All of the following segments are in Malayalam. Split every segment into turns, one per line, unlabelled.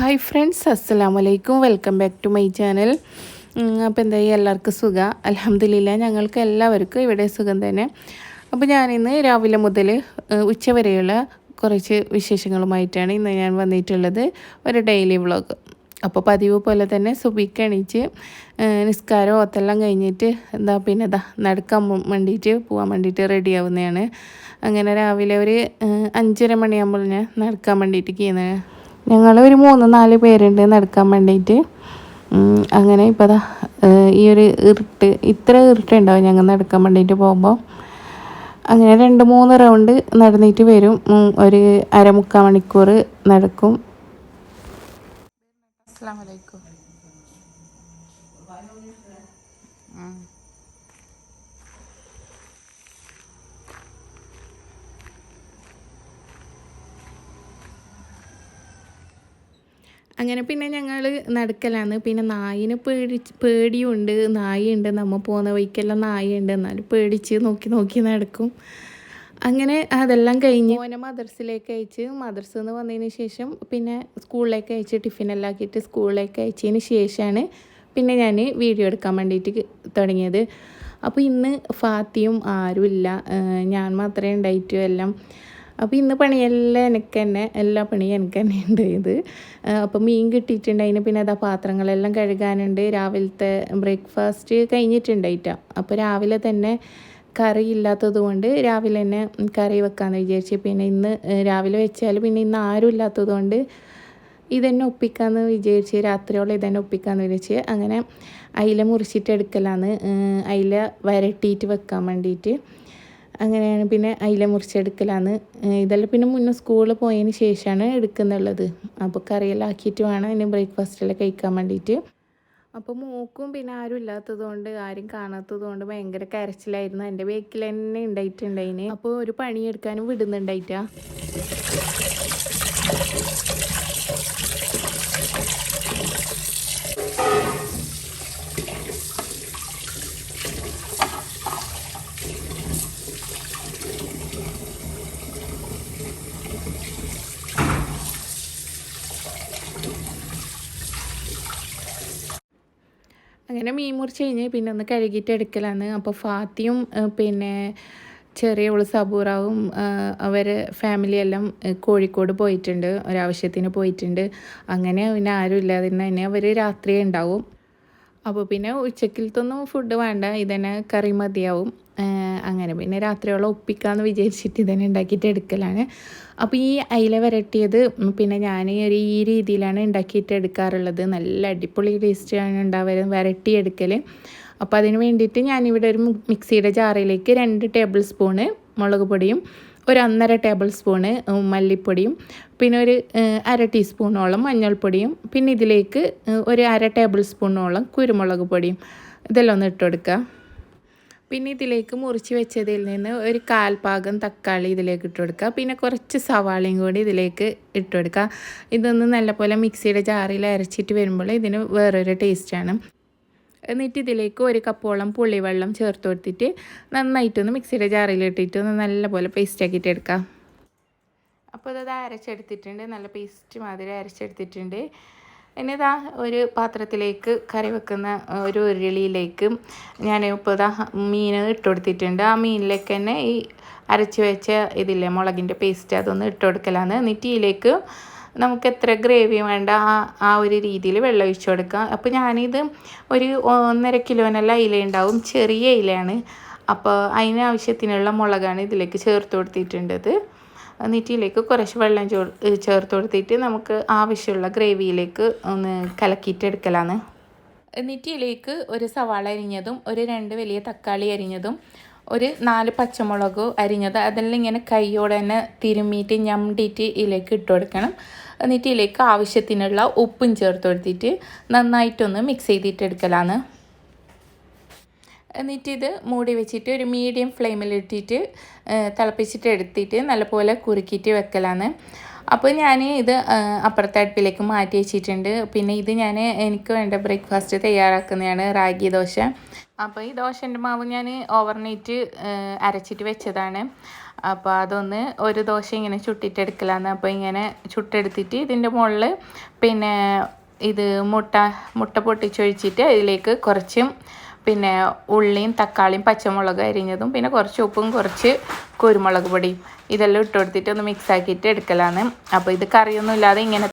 ഹായ് ഫ്രണ്ട്സ് അസ്സാം വലൈക്കും welcome back to my channel അപ്പോൾ എന്തായി? എല്ലാവർക്കും സുഖം. അലഹമ്മദില്ല ഞങ്ങൾക്ക് എല്ലാവർക്കും ഇവിടെ സുഖം തന്നെ. അപ്പോൾ ഞാനിന്ന് രാവിലെ മുതൽ ഉച്ചവരെയുള്ള കുറച്ച് വിശേഷങ്ങളുമായിട്ടാണ് ഇന്ന് ഞാൻ വന്നിട്ടുള്ളത്. ഒരു ഡെയിലി വ്ളോഗ് അപ്പോൾ പതിവ് പോലെ തന്നെ സുബിക്ക് എണീച്ച് നിസ്കാരം ഓത്തെല്ലാം കഴിഞ്ഞിട്ട് എന്താ പിന്നെ ഇതാ നടക്കാൻ വേണ്ടിയിട്ട് പോകാൻ വേണ്ടിയിട്ട് റെഡി ആവുന്നതാണ്. അങ്ങനെ രാവിലെ ഒരു അഞ്ചര മണിയാകുമ്പോൾ ഞാൻ നടക്കാൻ വേണ്ടിയിട്ട് ചെയ്യുന്നത് ഞങ്ങൾ ഒരു മൂന്ന് നാല് പേരുണ്ട് നടക്കാൻ വേണ്ടിയിട്ട് അങ്ങനെ ഇപ്പോൾ ഈ ഒരു ഇരുട്ട് ഇത്ര ഇരുട്ടുണ്ടാവും ഞങ്ങൾ നടക്കാൻ വേണ്ടിയിട്ട് പോകുമ്പോൾ അങ്ങനെ രണ്ട് മൂന്ന് റൗണ്ട് നടന്നിട്ട് വരും. ഒരു അരമുക്കാൽ മണിക്കൂർ നടക്കും. അസ്സാം വലൈക്കും അങ്ങനെ പിന്നെ ഞങ്ങൾ നടക്കലാണ്. പിന്നെ നായിനെ പേടി പേടിയുണ്ട്. നായുണ്ട് നമ്മൾ പോകുന്ന വഴിക്കെല്ലാം നായുണ്ട്. എന്നാലും പേടിച്ച് നോക്കി നോക്കി നടക്കും. അങ്ങനെ അതെല്ലാം കഴിഞ്ഞ് മോനെ മദർസിലേക്ക് അയച്ച് മദർസ് എന്ന് വന്നതിന് ശേഷം പിന്നെ സ്കൂളിലേക്ക് അയച്ച് ടിഫിനെല്ലാം ആക്കിയിട്ട് സ്കൂളിലേക്ക് അയച്ചതിന് ശേഷമാണ് പിന്നെ ഞാൻ വീഡിയോ എടുക്കാൻ വേണ്ടിയിട്ട് തുടങ്ങിയത്. അപ്പോൾ ഇന്ന് ഫാത്തിയും ആരുമില്ല. ഞാൻ മാത്രമേ ഉണ്ടായിട്ടും എല്ലാം. അപ്പോൾ ഇന്ന് പണിയെല്ലാം എനിക്ക് തന്നെ എല്ലാ പണിയും എനിക്ക് തന്നെ ഉണ്ട് ഇത്. അപ്പോൾ മീൻ കിട്ടിയിട്ടുണ്ട്. കിട്ടിയിട്ടുണ്ടായിന് പിന്നെ അതാ പാത്രങ്ങളെല്ലാം കഴുകാനുണ്ട്. രാവിലത്തെ ബ്രേക്ക്ഫാസ്റ്റ് കഴിഞ്ഞിട്ടുണ്ടായിട്ടാ അപ്പോൾ രാവിലെ തന്നെ കറി ഇല്ലാത്തത് കൊണ്ട് രാവിലെ തന്നെ കറി വെക്കാമെന്ന് വിചാരിച്ചു പിന്നെ ഇന്ന് രാവിലെ വെച്ചാൽ പിന്നെ ഇന്ന് ആരും ഇല്ലാത്തത് കൊണ്ട് ഇതന്നെ ഒപ്പിക്കാമെന്ന് വിചാരിച്ച് രാത്രിയോളം ഇതന്നെ ഒപ്പിക്കാമെന്ന് വിചാരിച്ച് അങ്ങനെ അയില മുറിച്ചിട്ട് എടുക്കലാന്ന് അയില വരട്ടിയിട്ട് വെക്കാൻ വേണ്ടിയിട്ട് അങ്ങനെയാണ് പിന്നെ അയില മുറിച്ചെടുക്കലാന്ന് ഇതെല്ലാം പിന്നെ മുന്നേ സ്കൂളിൽ പോയതിന് ശേഷമാണ് എടുക്കുന്നുള്ളത്. അപ്പോൾ കറിയെല്ലാം ആക്കിയിട്ട് വേണം ഇനി ബ്രേക്ക്ഫാസ്റ്റെല്ലാം കഴിക്കാൻ വേണ്ടിയിട്ട് അപ്പോൾ മൂക്കും പിന്നെ ആരും ഇല്ലാത്തത് കൊണ്ട് ആരും കാണാത്തത് കൊണ്ട് ഭയങ്കര കരച്ചിലായിരുന്നു. എന്റെ ബേക്കിൽ തന്നെ ഉണ്ടായിട്ടുണ്ടായിന് അപ്പോൾ ഒരു പണിയെടുക്കാനും വിടുന്നുണ്ടായിട്ടാ. അങ്ങനെ മീൻ മുറിച്ച് കഴിഞ്ഞ് പിന്നെ ഒന്ന് കഴുകിയിട്ട് എടുക്കലാണ്. അപ്പോൾ ഫാത്തിയും പിന്നെ ചെറിയ ഉള്ള സബൂറാവും അവരെ ഫാമിലിയെല്ലാം കോഴിക്കോട് പോയിട്ടുണ്ട്. ഒരാവശ്യത്തിന് പോയിട്ടുണ്ട്. അങ്ങനെ പിന്നെ ആരും ഇല്ലാതെ തന്നെ അവർ രാത്രി ഉണ്ടാവും. അപ്പോൾ പിന്നെ ഉച്ചക്കിലത്തൊന്നും ഫുഡ് വേണ്ട. ഇതന്നെ കറി മതിയാവും. അങ്ങനെ. പിന്നെ രാത്രിയോളം ഒപ്പിക്കാമെന്ന് വിചാരിച്ചിട്ട് ഇതന്നെ ഉണ്ടാക്കിയിട്ട് എടുക്കലാണ്. അപ്പോൾ ഈ അയില വരട്ടിയത് പിന്നെ ഞാൻ ഒരു ഈ രീതിയിലാണ് ഉണ്ടാക്കിയിട്ട് എടുക്കാറുള്ളത്. നല്ല അടിപൊളി ടേസ്റ്റാണ് ഉണ്ടാവുക വരട്ടി എടുക്കൽ അപ്പോൾ അതിന് വേണ്ടിയിട്ട് ഞാനിവിടെ ഒരു മിക്സിയുടെ ജാറിലേക്ക് രണ്ട് ടേബിൾ സ്പൂണ് മുളക് പൊടിയും ഒരു ഒന്നര ടേബിൾ സ്പൂണ് മല്ലിപ്പൊടിയും പിന്നെ ഒരു അര ടീസ്പൂണോളം മഞ്ഞൾപ്പൊടിയും പിന്നെ ഇതിലേക്ക് ഒരു അര ടേബിൾ സ്പൂണോളം കുരുമുളക് പൊടിയും. ഇതെല്ലാം ഒന്ന് ഇട്ട് കൊടുക്കുക പിന്നെ ഇതിലേക്ക് മുറിച്ച് വെച്ചതിൽ നിന്ന് ഒരു കാൽ ഭാഗം തക്കാളി ഇതിലേക്ക് ഇട്ട് കൊടുക്കുക. പിന്നെ കുറച്ച് സവാളയും കൂടി ഇതിലേക്ക് ഇട്ട് കൊടുക്കുക. ഇതൊന്ന് നല്ലപോലെ മിക്സിയുടെ ജാറിൽ അരച്ചിട്ട് വരുമ്പോൾ ഇതിന് വേറൊരു ടേസ്റ്റാണ് എന്നിട്ട് ഇതിലേക്ക് ഒരു കപ്പോളം പുളിവെള്ളം ചേർത്ത് കൊടുത്തിട്ട് നന്നായിട്ടൊന്ന് മിക്സിയുടെ ജാറിലിട്ടിട്ട് ഒന്ന് നല്ലപോലെ പേസ്റ്റ് ആക്കിയിട്ട് എടുക്കാം അപ്പോൾ അത് അരച്ചെടുത്തിട്ടുണ്ട്. നല്ല പേസ്റ്റ് മാതിരി അരച്ചെടുത്തിട്ടുണ്ട്. ഇനി ഇതാ ഒരു പാത്രത്തിലേക്ക് കറി വെക്കുന്ന ഒരു ഉരുളിയിലേക്ക് ഞാൻ ഇപ്പോൾ ഇതാ മീൻ ഇട്ട് കൊടുത്തിട്ടുണ്ട്. ആ മീനിലേക്ക് തന്നെ ഈ അരച്ച് വെച്ച ഇതില്ലേ മുളകിന്റെ പേസ്റ്റ് അതൊന്ന് ഇട്ട് കൊടുക്കലാണ്. എന്നിട്ട് ഇതിലേക്ക് നമുക്ക് എത്ര ഗ്രേവി വേണ്ട ആ ആ ഒരു രീതിയിൽ വെള്ളം ഒഴിച്ചു കൊടുക്കാം. അപ്പോൾ ഞാനിത് ഒരു ഒന്നര കിലോനല്ല ഇല ഉണ്ടാവും ചെറിയ ഇലയാണ്. അപ്പോൾ അതിന് ആവശ്യത്തിനുള്ള മുളകാണ് ഇതിലേക്ക് ചേർത്ത് കൊടുത്തിട്ടുണ്ടത്. എന്നിട്ടിലേക്ക് കുറച്ച് വെള്ളം ചോ ചേർത്ത് കൊടുത്തിട്ട് നമുക്ക് ആവശ്യമുള്ള ഗ്രേവിയിലേക്ക് ഒന്ന് കലക്കിയിട്ട് എടുക്കലാണ്. എന്നിട്ടിലേക്ക് ഒരു സവാള അരിഞ്ഞതും ഒരു രണ്ട് വലിയ തക്കാളി അരിഞ്ഞതും ഒരു നാല് പച്ചമുളക് അരിഞ്ഞത് അതെല്ലാം ഇങ്ങനെ കൈയോടെ തന്നെ തിരുമ്മിയിട്ട് ഞമ്മിയിട്ട് ഇതിലേക്ക് ഇട്ട് കൊടുക്കണം. എന്നിട്ട് ഇതിലേക്ക് ആവശ്യത്തിനുള്ള ഉപ്പും ചേർത്ത് കൊടുത്തിട്ട് നന്നായിട്ടൊന്ന് മിക്സ് ചെയ്തിട്ട് എടുക്കലാണ്. എന്നിട്ട് ഇത് മൂടി വെച്ചിട്ട് ഒരു മീഡിയം ഫ്ലെയിമിൽ ഇട്ടിട്ട് തിളപ്പിച്ചിട്ട് എടുത്തിട്ട് നല്ലപോലെ കുറുക്കിയിട്ട് വെക്കലാണ്. അപ്പോൾ ഞാൻ ഇത് അപ്പുറത്തെ അടുപ്പിലേക്ക് മാറ്റി വെച്ചിട്ടുണ്ട്. പിന്നെ ഇത് ഞാൻ എനിക്ക് വേണ്ട ബ്രേക്ക്ഫാസ്റ്റ് തയ്യാറാക്കുന്നതാണ് റാഗി ദോശ. അപ്പോൾ ഈ ദോശന്റെ മാവ് ഞാൻ ഓവർനൈറ്റ് അരച്ചിട്ട് വെച്ചതാണ്. അപ്പോൾ അതൊന്ന് ഒരു ദോശ ഇങ്ങനെ ചുട്ടിട്ടെടുക്കലാന്ന് അപ്പോൾ ഇങ്ങനെ ചുട്ടെടുത്തിട്ട് ഇതിന്റെ മുകളിൽ പിന്നെ ഇത് മുട്ട മുട്ട പൊട്ടിച്ചൊഴിച്ചിട്ട് അതിലേക്ക് കുറച്ചും പിന്നെ ഉള്ളിയും തക്കാളിയും പച്ചമുളക് അരിഞ്ഞതും പിന്നെ കുറച്ച് ഉപ്പും കുറച്ച് കുരുമുളക് പൊടിയും ഇതെല്ലാം ഇട്ട് കൊടുത്തിട്ട് ഒന്ന് മിക്സ് ആക്കിയിട്ട് എടുക്കലാണ്. അപ്പോൾ ഇത് കറിയൊന്നും ഇല്ലാതെ ഇങ്ങനെ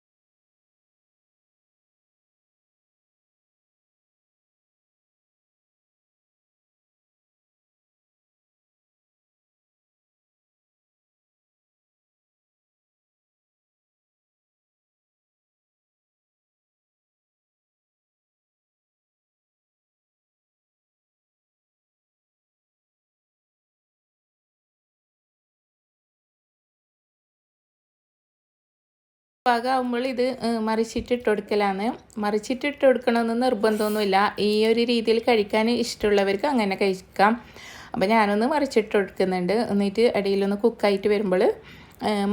പാകമാകുമ്പോൾ ഇത് മറിച്ചിട്ട് ഇട്ട് കൊടുക്കലാണ് മറിച്ചിട്ട് ഇട്ട് കൊടുക്കണമെന്ന് നിർബന്ധമൊന്നുമില്ല. ഈ ഒരു രീതിയിൽ കഴിക്കാൻ ഇഷ്ടമുള്ളവർക്ക് അങ്ങനെ കഴിക്കാം. അപ്പോൾ ഞാനൊന്ന് മറിച്ചിട്ട് കൊടുക്കുന്നുണ്ട് എന്നിട്ട് അടിയിലൊന്ന് കുക്കായിട്ട് വരുമ്പോൾ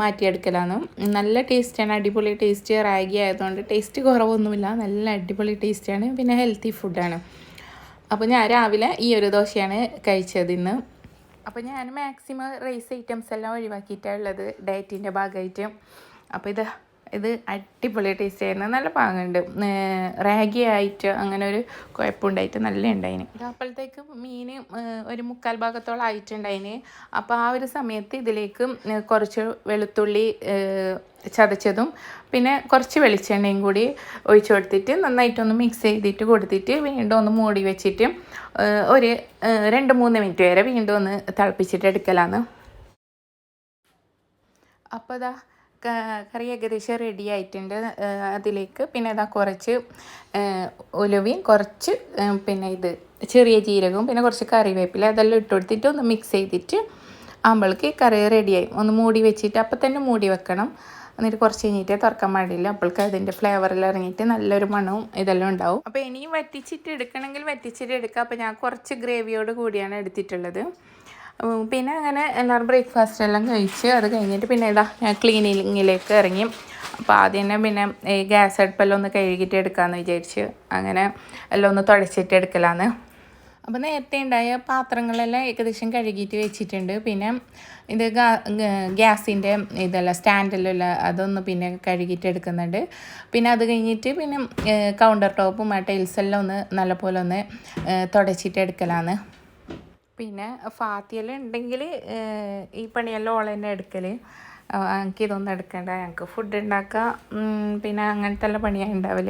മാറ്റിയെടുക്കലാണ്. നല്ല ടേസ്റ്റാണ്. അടിപൊളി ടേസ്റ്റ്. റാഗി ആയതുകൊണ്ട് ടേസ്റ്റ് കുറവൊന്നുമില്ല. നല്ല അടിപൊളി ടേസ്റ്റാണ്. പിന്നെ ഹെൽത്തി ഫുഡാണ്. അപ്പോൾ ഞാൻ രാവിലെ ഈ ഒരു ദോശയാണ് കഴിച്ചത് ഇന്ന്. അപ്പോൾ ഞാൻ മാക്സിമം റൈസ് ഐറ്റംസ് എല്ലാം ഒഴിവാക്കിയിട്ടാണ് ഉള്ളത് ഡയറ്റിന്റെ ഭാഗമായിട്ട്. അപ്പോൾ ഇത് ഇത് അടിപൊളി ടേസ്റ്റ് ആയിരുന്നു നല്ല പാങ്ങുണ്ട്. റാഗി ആയിട്ട് അങ്ങനെ ഒരു കുഴപ്പമുണ്ടായിട്ട് നല്ല ഉണ്ടായിന്. അപ്പോഴത്തേക്ക് മീൻ ഒരു മുക്കാൽ ഭാഗത്തോളം ആയിട്ടുണ്ടായിന്. അപ്പോൾ ആ ഒരു സമയത്ത് ഇതിലേക്ക് കുറച്ച് വെളുത്തുള്ളി ചതച്ചതും പിന്നെ കുറച്ച് വെളിച്ചെണ്ണയും കൂടി ഒഴിച്ചു കൊടുത്തിട്ട് നന്നായിട്ടൊന്ന് മിക്സ് ചെയ്തിട്ട് കൊടുത്തിട്ട് വീണ്ടും ഒന്ന് മൂടി വെച്ചിട്ട് ഒരു രണ്ട് മൂന്ന് മിനിറ്റ് വരെ വീണ്ടും ഒന്ന് തിളപ്പിച്ചിട്ട് എടുക്കലാണ് അപ്പോൾ അതാ കറി ഏകദേശം റെഡി ആയിട്ടുണ്ട്. അതിലേക്ക് പിന്നെ ഇതാ കുറച്ച് ഉലുവയും കുറച്ച് പിന്നെ ഇത് ചെറിയ ജീരകവും പിന്നെ കുറച്ച് കറിവേപ്പില അതെല്ലാം ഇട്ട് കൊടുത്തിട്ട് ഒന്ന് മിക്സ് ചെയ്തിട്ട് ആകുമ്പോഴേക്ക് കറി റെഡിയായി ഒന്ന് മൂടി വെച്ചിട്ട് അപ്പം തന്നെ മൂടി വെക്കണം. എന്നിട്ട് കുറച്ച് കഴിഞ്ഞിട്ട് തുറക്കാൻ പാടില്ല. അപ്പോൾക്ക് അതിന്റെ ഫ്ലേവറെല്ലാം ഇറങ്ങിയിട്ട് നല്ലൊരു മണവും ഇതെല്ലാം ഉണ്ടാവും. അപ്പോൾ ഇനിയും വറ്റിച്ചിട്ട് എടുക്കണമെങ്കിൽ വറ്റിച്ചിട്ട് എടുക്കുക അപ്പോൾ ഞാൻ കുറച്ച് ഗ്രേവിയോട് കൂടിയാണ് എടുത്തിട്ടുള്ളത്. പിന്നെ അങ്ങനെ എല്ലാവരും ബ്രേക്ക്ഫാസ്റ്റ് എല്ലാം കഴിച്ച് അത് കഴിഞ്ഞിട്ട് പിന്നെ ഇതാ ഞാൻ ക്ലീനിങ്ങിലേക്ക് ഇറങ്ങി. അപ്പോൾ ആദ്യം തന്നെ പിന്നെ ഈ ഗ്യാസ് അടുപ്പെല്ലാം ഒന്ന് കഴുകിയിട്ട് എടുക്കാമെന്ന് വിചാരിച്ച് അങ്ങനെ എല്ലാം ഒന്ന് തുടച്ചിട്ട് എടുക്കലാന്ന്. അപ്പോൾ നേരത്തെ ഉണ്ടായ പാത്രങ്ങളെല്ലാം ഏകദേശം കഴുകിയിട്ട് വെച്ചിട്ടുണ്ട്. പിന്നെ ഇത് ഗ്യാസിന്റെ ഇതെല്ലാം സ്റ്റാൻഡിലുള്ള അതൊന്ന് പിന്നെ കഴുകിയിട്ട് എടുക്കുന്നുണ്ട്. പിന്നെ അത് കഴിഞ്ഞിട്ട് പിന്നെ കൗണ്ടർ ടോപ്പും ആ ടൈൽസെല്ലാം ഒന്ന് നല്ലപോലെ ഒന്ന് തുടച്ചിട്ട് എടുക്കലാന്ന്. പിന്നെ ഫാത്തിയെല്ലാം ഉണ്ടെങ്കിൽ ഈ പണിയെല്ലാം ഓൾ തന്നെ എടുക്കൽ എനിക്ക് ഇതൊന്നും എടുക്കണ്ട. ഞങ്ങൾക്ക് ഫുഡ് ഉണ്ടാക്കുക പിന്നെ അങ്ങനത്തെ എല്ലാം പണിയാണ് ഉണ്ടാവൽ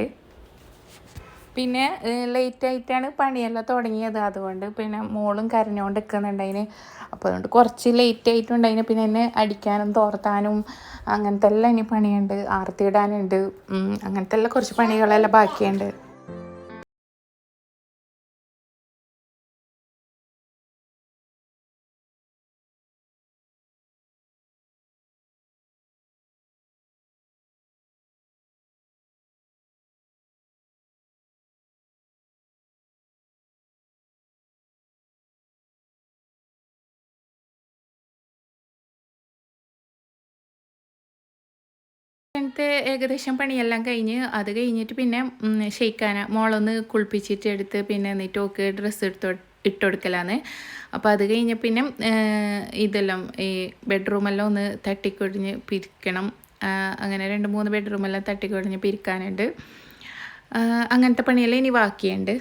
പിന്നെ ലേറ്റ് ആയിട്ടാണ് പണിയെല്ലാം തുടങ്ങിയത്. അതുകൊണ്ട് പിന്നെ മോളും കരഞ്ഞുകൊണ്ട് നിൽക്കുന്നുണ്ടതിന് അപ്പോൾ അതുകൊണ്ട് കുറച്ച് ലേറ്റ് ആയിട്ടുണ്ടതിന് പിന്നെ എന്നെ അടിക്കാനും തോർത്താനും അങ്ങനത്തെ എല്ലാം ഇനി പണിയുണ്ട്. ആർത്തിയിടാനുണ്ട്. അങ്ങനത്തെ എല്ലാം കുറച്ച് പണികളെല്ലാം ബാക്കിയുണ്ട്. അങ്ങനത്തെ ഏകദേശം പണിയെല്ലാം കഴിഞ്ഞ് അത് കഴിഞ്ഞിട്ട് പിന്നെ ഷെയ്ക്കാന മോളൊന്ന് കുളിപ്പിച്ചിട്ട് എടുത്ത് പിന്നെ എന്നിട്ട് ഓക്ക് ഡ്രസ്സ് എടുത്തോ ഇട്ട് അപ്പം അത് കഴിഞ്ഞ് പിന്നെ ഇതെല്ലാം ഈ ബെഡ്റൂമെല്ലാം ഒന്ന് തട്ടിക്കൊടിഞ്ഞ് പിരിക്കണം. അങ്ങനെ രണ്ട് മൂന്ന് ബെഡ്റൂമെല്ലാം തട്ടിക്കൊടിഞ്ഞ് പിരിക്കാനുണ്ട്. അങ്ങനത്തെ പണിയെല്ലാം ഇനി ബാക്കിയുണ്ട്.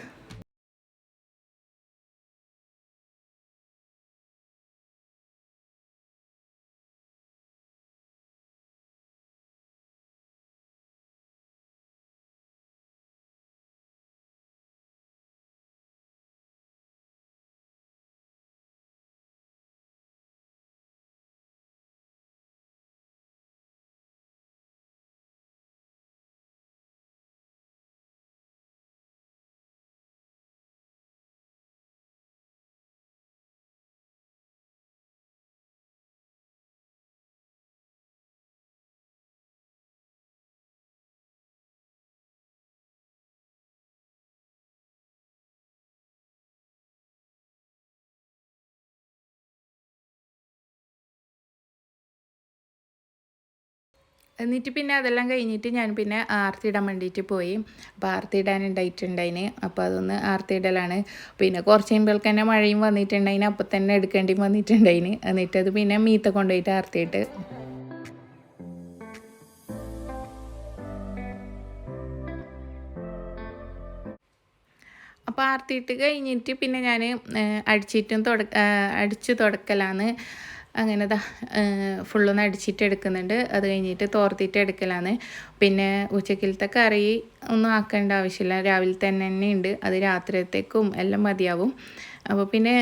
എന്നിട്ട് പിന്നെ അതെല്ലാം കഴിഞ്ഞിട്ട് ഞാൻ പിന്നെ ആർത്തി ഇടാൻ വേണ്ടിയിട്ട് പോയി. അപ്പോൾ ആർത്തി ഇടാനുണ്ടായിട്ടുണ്ടായിന് അപ്പോൾ അതൊന്ന് ആർത്തി ഇടലാണ് പിന്നെ കുറച്ച് കഴിയുമ്പോൾക്ക് തന്നെ മഴയും വന്നിട്ടുണ്ടായിന്. അപ്പം തന്നെ എടുക്കേണ്ടി വന്നിട്ടുണ്ടായിന്. എന്നിട്ട് അത് പിന്നെ മീത്ത കൊണ്ടുപോയിട്ട് ആർത്തിയിട്ട്. അപ്പോൾ ആർത്തിയിട്ട് കഴിഞ്ഞിട്ട് പിന്നെ ഞാൻ അടിച്ചിട്ടും തുട അടിച്ച് തുടക്കലാണ്. അങ്ങനെ ദാ ഫുള്ളൊന്ന് അടിച്ചിട്ട് എടുക്കുന്നുണ്ട് അത് കഴിഞ്ഞിട്ട് തോർത്തിട്ട് എടുക്കലാണ് പിന്നെ ഉച്ചക്കിലത്തെ കറി ഒന്നും ആക്കേണ്ട ആവശ്യമില്ല. രാവിലെ തന്നെ തന്നെ ഉണ്ട് അത് രാത്രിയത്തേക്കും എല്ലാം മതിയാവും. അപ്പോൾ പിന്നെ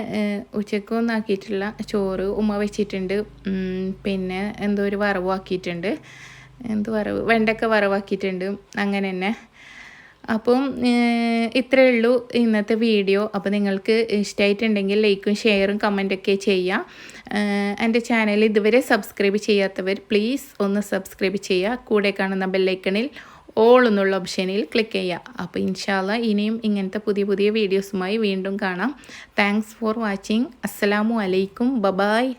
ഉച്ചക്കൊന്നും ആക്കിയിട്ടുള്ള ചോറ് ഉമ്മ വെച്ചിട്ടുണ്ട്. പിന്നെ എന്തോ ഒരു വറവാക്കിയിട്ടുണ്ട് എന്ത് വറവ്? വെണ്ടക്ക വറവാക്കിയിട്ടുണ്ട് അങ്ങനെ തന്നെ. അപ്പം ഇത്രയേ ഉള്ളൂ ഇന്നത്തെ വീഡിയോ. അപ്പോൾ നിങ്ങൾക്ക് ഇഷ്ടമായിട്ടുണ്ടെങ്കിൽ ലൈക്കും ഷെയറും കമന്റൊക്കെ ചെയ്യാം. എന്റെ ചാനൽ ഇതുവരെ സബ്സ്ക്രൈബ് ചെയ്യാത്തവർ പ്ലീസ് ഒന്ന് സബ്സ്ക്രൈബ് ചെയ്യുക. കൂടെ കാണുന്ന ബെല്ലൈക്കണിൽ ഓൾ എന്നുള്ള ഓപ്ഷനിൽ ക്ലിക്ക് ചെയ്യുക. അപ്പോൾ ഇൻഷാല്ല ഇനിയും ഇങ്ങനത്തെ പുതിയ പുതിയ വീഡിയോസുമായി വീണ്ടും കാണാം. താങ്ക്സ് ഫോർ വാച്ചിങ് അസ്സലാമു അലൈക്കും. ബബായ്